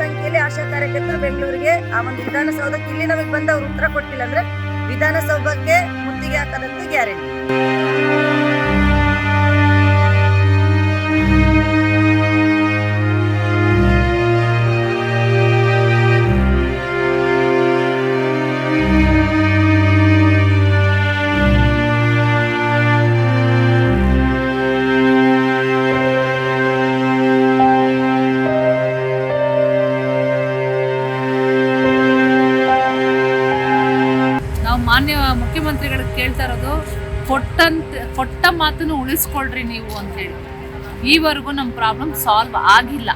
ಸಂಖ್ಯೆಯಲ್ಲಿ ಆಶಾ ಕಾರ್ಯಕರ್ತರು ಬೆಂಗಳೂರಿಗೆ ಆ ಒಂದು ವಿಧಾನಸೌಧಕ್ಕೆ ಇಲ್ಲಿ ನಮಗೆ ಬಂದು ಅವ್ರು ಉತ್ತರ ಕೊಟ್ಟಿಲ್ಲ ಅಂದ್ರೆ ವಿಧಾನಸೌಧಕ್ಕೆ ಮುತ್ತಿಗೆ ಹಾಕದಂತೆ ಗ್ಯಾರಂಟಿ. ಮಾನ್ಯ ಮುಖ್ಯಮಂತ್ರಿಗಳಿಗೆ ಕೇಳ್ತಾ ಇರೋದು, ಕೊಟ್ಟಂತ, ಕೊಟ್ಟ ಮಾತನ್ನು ಉಳಿಸ್ಕೊಳ್ರಿ ನೀವು ಅಂತೇಳಿ. ಈವರೆಗೂ ನಮ್ಮ ಪ್ರಾಬ್ಲಮ್ ಸಾಲ್ವ್ ಆಗಿಲ್ಲ.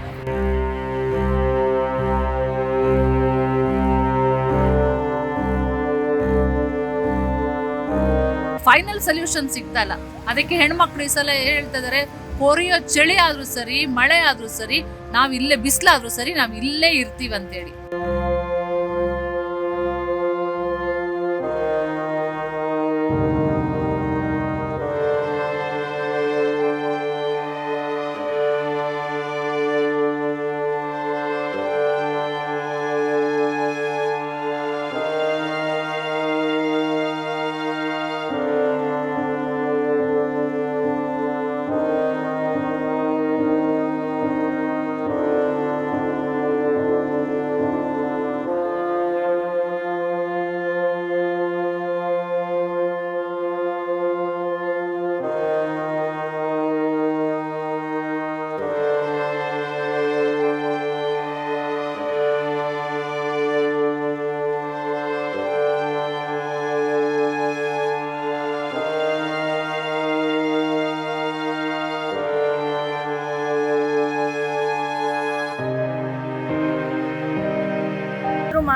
ಫೈನಲ್ ಸೊಲ್ಯೂಷನ್ ಸಿಗ್ತಾ ಇಲ್ಲ. ಅದಕ್ಕೆ ಹೆಣ್ಮಕ್ಳು ಈ ಸಲ ಹೇಳ್ತಾ ಇದಾರೆ, ಕೊರಿಯೋ ಚಳಿ ಆದ್ರೂ ಸರಿ, ಮಳೆ ಆದ್ರೂ ಸರಿ, ನಾವ್ ಇಲ್ಲೇ, ಬಿಸಿಲಾದ್ರೂ ಸರಿ, ನಾವ್ ಇಲ್ಲೇ ಇರ್ತೀವಿ ಅಂತೇಳಿ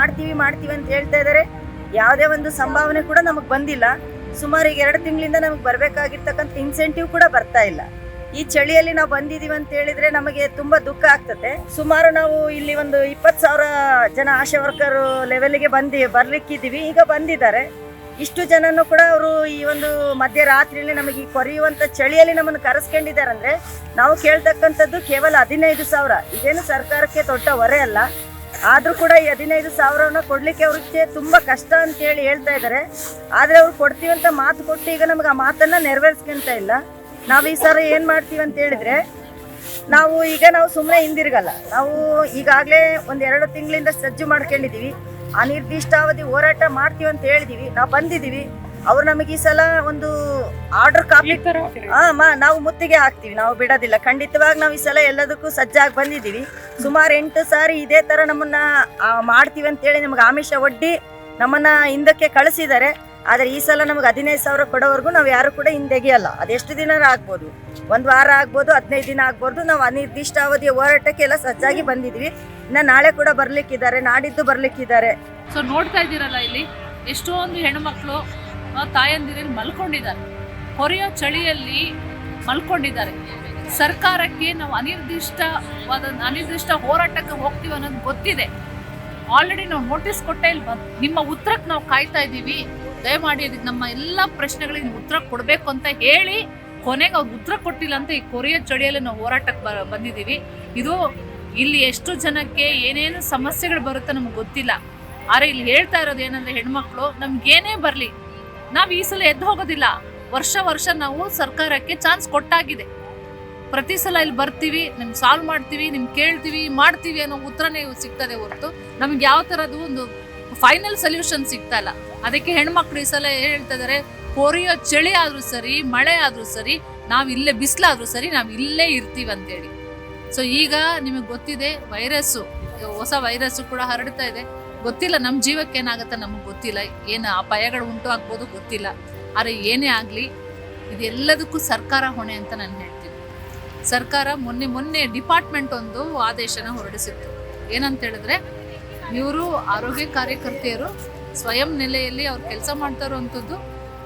ಮಾಡ್ತೀವಿ ಮಾಡ್ತೀವಿ ಅಂತ ಹೇಳ್ತಾ ಇದ್ದಾರೆ ಯಾವುದೇ ಒಂದು ಸಂಭಾವನೆ ಕೂಡ ನಮಗೆ ಬಂದಿಲ್ಲ. ಸುಮಾರು ಈಗ ಎರಡು ತಿಂಗಳಿಂದ ನಮಗೆ ಬರಬೇಕಾಗಿರ್ತಕ್ಕಂಥ ಇನ್ಸೆಂಟಿವ್ ಕೂಡ ಬರ್ತಾ ಇಲ್ಲ. ಈ ಚಳಿಯಲ್ಲಿ ನಾವು ಬಂದಿದ್ದೀವಿ ಅಂತ ಹೇಳಿದ್ರೆ ನಮಗೆ ತುಂಬ ದುಃಖ ಆಗ್ತದೆ. ಸುಮಾರು ನಾವು ಇಲ್ಲಿ ಒಂದು ಇಪ್ಪತ್ತು ಸಾವಿರ ಜನ ಆಶಾ ವರ್ಕರ್ ಲೆವೆಲ್ಗೆ ಬಂದಿ, ಬರಲಿಕ್ಕಿದ್ದೀವಿ. ಈಗ ಬಂದಿದ್ದಾರೆ. ಇಷ್ಟು ಜನನು ಕೂಡ ಅವರು ಈ ಒಂದು ಮಧ್ಯರಾತ್ರಿಯಲ್ಲಿ ನಮಗೆ ಈ ಕೊರೆಯುವಂಥ ಚಳಿಯಲ್ಲಿ ನಮ್ಮನ್ನು ಕರೆಸ್ಕೊಂಡಿದ್ದಾರೆ ಅಂದರೆ ನಾವು ಕೇಳ್ತಕ್ಕಂಥದ್ದು ಕೇವಲ ಹದಿನೈದು ಸಾವಿರ. ಇದೇನು ಸರ್ಕಾರಕ್ಕೆ ದೊಡ್ಡ ಹೊರೆ ಅಲ್ಲ. ಆದ್ರೂ ಕೂಡ ಈ ಹದಿನೈದು ಸಾವಿರವನ್ನ ಕೊಡಲಿಕ್ಕೆ ಅವ್ರಿಗೆ ತುಂಬ ಕಷ್ಟ ಅಂತ ಹೇಳಿ ಹೇಳ್ತಾ ಇದ್ದಾರೆ ಆದರೆ ಅವ್ರು ಅಂತ ಮಾತು ಕೊಟ್ಟು ಈಗ ನಮ್ಗೆ ಆ ಮಾತನ್ನು ನೆರವೇರಿಸ್ಕೊಂತ ಇಲ್ಲ. ನಾವು ಈ ಸಲ ಏನು ಮಾಡ್ತೀವಿ ಅಂತ ಹೇಳಿದರೆ, ನಾವು ಈಗ ನಾವು ಸುಮ್ಮನೆ ಹಿಂದಿರುಗಲ್ಲ. ನಾವು ಈಗಾಗಲೇ ಒಂದು ಎರಡು ತಿಂಗಳಿಂದ ಸಜ್ಜು ಮಾಡ್ಕೊಂಡಿದ್ದೀವಿ ಅನಿರ್ದಿಷ್ಟಾವಧಿ ಹೋರಾಟ ಮಾಡ್ತೀವಿ ಅಂತ ಹೇಳಿದೀವಿ. ನಾವು ಬಂದಿದೀವಿ. ಅವ್ರು ನಮಗೆ ಈ ಸಲ ಒಂದು ಆರ್ಡರ್ ಕಾಪಿ ಹಾ ಮಾ ನಾವು ಮುತ್ತಿಗೆ ಹಾಕ್ತೀವಿ ನಾವು ಬಿಡೋದಿಲ್ಲ. ಖಂಡಿತವಾಗಿ ನಾವು ಈ ಸಲ ಎಲ್ಲದಕ್ಕೂ ಸಜ್ಜಾಗಿ ಬಂದಿದ್ದೀವಿ. ಸುಮಾರು ಎಂಟು ಸಾರಿ ಇದೇ ತರ ನಮ್ಮನ್ನ ಮಾಡ್ತೀವಿ ಅಂತೇಳಿ ನಮ್ಗೆ ಆಮಿಷ ಒಡ್ಡಿ ನಮ್ಮನ್ನ ಹಿಂದಕ್ಕೆ ಕಳಿಸಿದ್ದಾರೆ. ಆದರೆ ಈ ಸಲ ನಮ್ಗೆ ಹದಿನೈದು ಸಾವಿರ ಕೊಡೋವರೆಗೂ ನಾವು ಯಾರು ಕೂಡ ಹಿಂದೆಗೆಯಲ್ಲ. ಅದೆಷ್ಟು ದಿನ ಆಗ್ಬೋದು? ಒಂದು ವಾರ ಆಗ್ಬೋದು ಹದಿನೈದು ದಿನ ಆಗ್ಬೋದು. ನಾವು ಅನಿರ್ದಿಷ್ಟಾವಧಿಯ ಹೋರಾಟಕ್ಕೆ ಎಲ್ಲ ಸಜ್ಜಾಗಿ ಬಂದಿದ್ವಿ ಇನ್ನು ನಾಳೆ ಕೂಡ ಬರ್ಲಿಕ್ಕಿದ್ದಾರೆ ನಾಡಿದ್ದು ಬರ್ಲಿಕ್ಕಿದ್ದಾರೆ. ಸೊ ನೋಡ್ತಾ ಇದ್ದೀರಲ್ಲ ಇಲ್ಲಿ ಎಷ್ಟೊಂದು ಹೆಣ್ಮಕ್ಳು ಆ, ತಾಯಂದಿರಲ್ಲಿ ಮಲ್ಕೊಂಡಿದ್ದಾರೆ. ಹೊರೆಯೋ ಚಳಿಯಲ್ಲಿ ಮಲ್ಕೊಂಡಿದ್ದಾರೆ. ಸರ್ಕಾರಕ್ಕೆ ನಾವು ಅನಿರ್ದಿಷ್ಟವಾದ, ಅನಿರ್ದಿಷ್ಟ ಹೋರಾಟಕ್ಕೆ ಹೋಗ್ತೀವಿ ಅನ್ನೋದು ಗೊತ್ತಿದೆ. ಆಲ್ರೆಡಿ ನಾವು ನೋಟಿಸ್ ಕೊಟ್ಟೆ ಇಲ್ಲಿ ಬಂದು ನಿಮ್ಮ ಉತ್ತರಕ್ಕೆ ನಾವು ಕಾಯ್ತಾ ಇದ್ದೀವಿ. ದಯಮಾಡಿ ಇದಕ್ಕೆ ನಮ್ಮ ಎಲ್ಲ ಪ್ರಶ್ನೆಗಳಿಗೆ ಉತ್ತರ ಕೊಡಬೇಕು ಅಂತ ಹೇಳಿ, ಕೊನೆಗೆ ಅವ್ರು ಉತ್ತರ ಕೊಟ್ಟಿಲ್ಲ ಅಂತ ಈ ಕೊರಿಯ ಚಳಿಯಲ್ಲಿ ನಾವು ಹೋರಾಟಕ್ಕೆ ಬ, ಬಂದಿದ್ದೀವಿ. ಇದು ಇಲ್ಲಿ ಎಷ್ಟು ಜನಕ್ಕೆ ಏನೇನು ಸಮಸ್ಯೆಗಳು ಬರುತ್ತೆ ನಮ್ಗೆ ಗೊತ್ತಿಲ್ಲ. ಆದರೆ ಇಲ್ಲಿ ಹೇಳ್ತಾ ಇರೋದು ಏನಂದ್ರೆ ಹೆಣ್ಮಕ್ಳು, ನಮ್ಗೇನೇ ಬರಲಿ. ನಾವು ಈ ಸಲ ಎದ್ದು ಹೋಗೋದಿಲ್ಲ. ವರ್ಷ ವರ್ಷ ನಾವು ಸರ್ಕಾರಕ್ಕೆ ಚಾನ್ಸ್ ಕೊಟ್ಟಾಗಿದೆ. ಪ್ರತಿ ಸಲ ಇಲ್ಲಿ ಬರ್ತೀವಿ ನಿಮ್ಗೆ ಸಾಲ್ವ್ ಮಾಡ್ತೀವಿ ನಿಮ್ಗೆ ಕೇಳ್ತೀವಿ, ಮಾಡ್ತೀವಿ ಅನ್ನೋ ಉತ್ತರನೇ ಸಿಗ್ತದೆ ಹೊರತು ನಮ್ಗೆ ಯಾವ ಥರದ್ದು ಒಂದು ಫೈನಲ್ ಸೊಲ್ಯೂಷನ್ ಸಿಗ್ತಾ ಇಲ್ಲ. ಅದಕ್ಕೆ ಹೆಣ್ಮಕ್ಳು ಈ ಸಲ ಹೇಳ್ತಾ ಇದಾರೆ, ಕೊರಿಯೋ ಚಳಿ ಆದ್ರೂ ಸರಿ, ಮಳೆ ಆದ್ರೂ ಸರಿ, ನಾವು ಇಲ್ಲೇ ಬಿಸಿಲಾದ್ರೂ ಸರಿ, ನಾವು ಇಲ್ಲೇ ಇರ್ತೀವಿ ಅಂತೇಳಿ. ಸೊ ಈಗ ನಿಮಗೆ ಗೊತ್ತಿದೆ ವೈರಸ್ಸು ಹೊಸ ವೈರಸ್ಸು ಕೂಡ ಹರಡ್ತಾ ಇದೆ. ಗೊತ್ತಿಲ್ಲ ನಮ್ಮ ಜೀವಕ್ಕೆ ಏನಾಗುತ್ತೆ ನಮಗೆ ಗೊತ್ತಿಲ್ಲ. ಏನು ಅಪಾಯಗಳು ಉಂಟು ಆಗ್ಬೋದು ಗೊತ್ತಿಲ್ಲ. ಆದರೆ ಏನೇ ಆಗಲಿ, ಇದೆಲ್ಲದಕ್ಕೂ ಸರ್ಕಾರ ಹೊಣೆ ಅಂತ ನಾನು ಹೇಳ್ತೀನಿ. ಸರ್ಕಾರ ಮೊನ್ನೆ ಮೊನ್ನೆ ಡಿಪಾರ್ಟ್ಮೆಂಟ್ ಒಂದು ಆದೇಶನ ಹೊರಡಿಸಿತ್ತು. ಏನಂತ ಹೇಳಿದ್ರೆ, ಇವರು ಆರೋಗ್ಯ ಕಾರ್ಯಕರ್ತೆಯರು ಸ್ವಯಂ ನೆಲೆಯಲ್ಲಿ ಅವ್ರು ಕೆಲಸ ಮಾಡ್ತಾ ಇರುವಂಥದ್ದು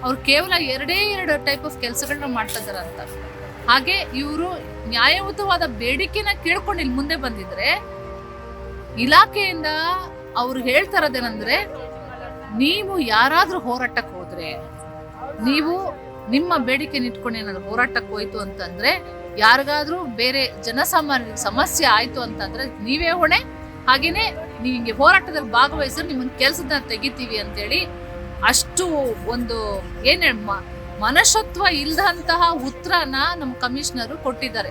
ಅವ್ರು ಕೇವಲ ಎರಡೇ ಎರಡು ಟೈಪ್ ಆಫ್ ಕೆಲಸಗಳನ್ನ ಮಾಡ್ತಾ ಅಂತ. ಹಾಗೆ ಇವರು ನ್ಯಾಯಯುತವಾದ ಬೇಡಿಕೆನ ಕೇಳ್ಕೊಂಡು ಇಲ್ಲಿ ಮುಂದೆ ಬಂದಿದ್ರೆ, ಇಲಾಖೆಯಿಂದ ಅವ್ರು ಹೇಳ್ತಾ ಇರೋದೇನಂದ್ರೆ ನೀವು ಯಾರಾದರೂ ಹೋರಾಟಕ್ಕೆ ಹೋದರೆ, ನೀವು ನಿಮ್ಮ ಬೇಡಿಕೆ ಇಟ್ಕೊಂಡು ಏನಾದ್ರು ಹೋರಾಟಕ್ಕೆ ಹೋಯ್ತು ಅಂತಂದ್ರೆ, ಯಾರಿಗಾದ್ರೂ ಬೇರೆ ಜನಸಾಮಾನ್ಯರಿಗೆ ಸಮಸ್ಯೆ ಆಯಿತು ಅಂತಂದ್ರೆ ನೀವೇ ಹೊಣೆ ಹಾಗೆಯೇ ನೀವು ಹಿಂಗೆ ಹೋರಾಟದಲ್ಲಿ ಭಾಗವಹಿಸಿದ್ರೆ ನಿಮ್ಮನ್ನ ಕೆಲಸದ ತೆಗಿತೀವಿ ಅಂತೇಳಿ ಅಷ್ಟು ಒಂದು ಏನ್ ಮನಶತ್ವ ಇಲ್ಲದಂತಹ ಉತ್ತರನ ನಮ್ಮ ಕಮಿಷನರು ಕೊಟ್ಟಿದ್ದಾರೆ.